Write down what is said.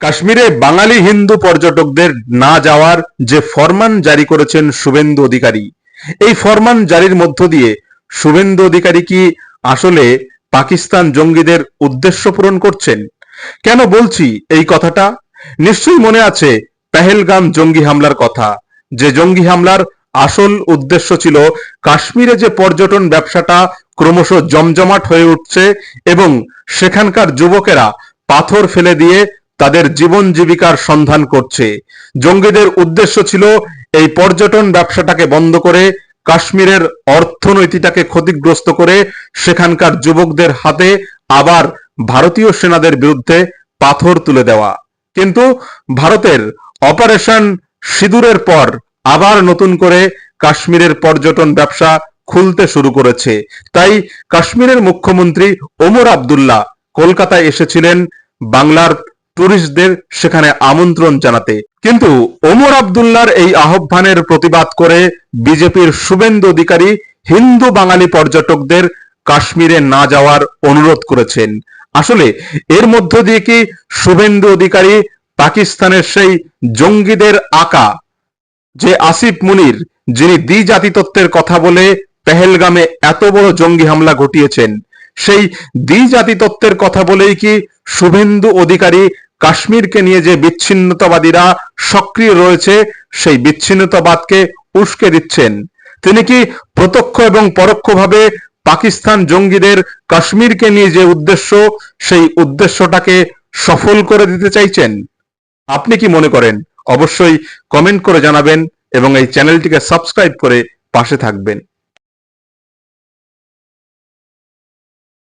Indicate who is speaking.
Speaker 1: কাশ্মীরে বাঙালি হিন্দু পর্যটকদের না যাওয়ার যে ফরমান জারি করেছেন শুভেন্দু অধিকারী, এই ফরমান জারির মধ্য দিয়ে শুভেন্দু অধিকারী কি আসলে পাকিস্তান জঙ্গিদের উদ্দেশ্য পূরণ করছেন? কেন বলছি এই কথাটা? নিশ্চয়ই মনে আছে পেহেলগাম জঙ্গি হামলার কথা। যে জঙ্গি হামলার আসল উদ্দেশ্য ছিল কাশ্মীরে যে পর্যটন ব্যবসাটা ক্রমশ জমজমাট হয়ে উঠছে এবং সেখানকার যুবকেরা পাথর ফেলে দিয়ে তাদের জীবন জীবিকার সন্ধান করছে। জঙ্গিদের উদ্দেশ্য ছিল এই পর্যটন ব্যবসাটাকে বন্ধ করে, কাশ্মীরের অর্থনৈতিকটাকে ক্ষতিগ্রস্ত করে সেখানকার যুবকদের হাতে আবার ভারতীয় সেনাদের বিরুদ্ধে পাথর তুলে দেওয়া। কিন্তু ভারতের অপারেশন সিঁদুরের পর আবার নতুন করে কাশ্মীরের পর্যটন ব্যবসা খুলতে শুরু করেছে। তাই কাশ্মীরের মুখ্যমন্ত্রী ওমর আবদুল্লাহ কলকাতায় এসেছিলেন বাংলার টুরিস্টদের সেখানে আমন্ত্রণ জানাতে। কিন্তু ওমর আবদুল্লার এই আহ্বানের প্রতিবাদ করে বিজেপির শুভেন্দু অধিকারী হিন্দু বাঙালি পর্যটকদের কাশ্মীরে না যাওয়ার অনুরোধ করেছেন। আসলে এর মধ্য দিয়ে কি শুভেন্দু অধিকারী পাকিস্তানের সেই জঙ্গিদের আকা? যে আসিফ মুনির, যিনি দ্বিজাতি তত্ত্বের কথা বলে পেহেলগামে এত বড় জঙ্গি হামলা ঘটিয়েছেন, সেই দ্বিজাতি তত্ত্বের কথা বলেই কি শুভেন্দু অধিকারী কাশ্মীরকে নিয়ে যে বিচ্ছিন্নতাবাদীরা সক্রিয় রয়েছে, সেই বিচ্ছিন্নতাবাদকে উস্কে দিচ্ছেন। তিনি কি প্রত্যক্ষ এবং পরোক্ষভাবে পাকিস্তান জঙ্গিদের কাশ্মীরকে নিয়ে যে উদ্দেশ্য, সেই উদ্দেশ্যটাকে সফল করে দিতে চাইছেন? আপনি কি মনে করেন? অবশ্যই কমেন্ট করে জানাবেন এবং এই চ্যানেলটিকে সাবস্ক্রাইব করে পাশে থাকবেন।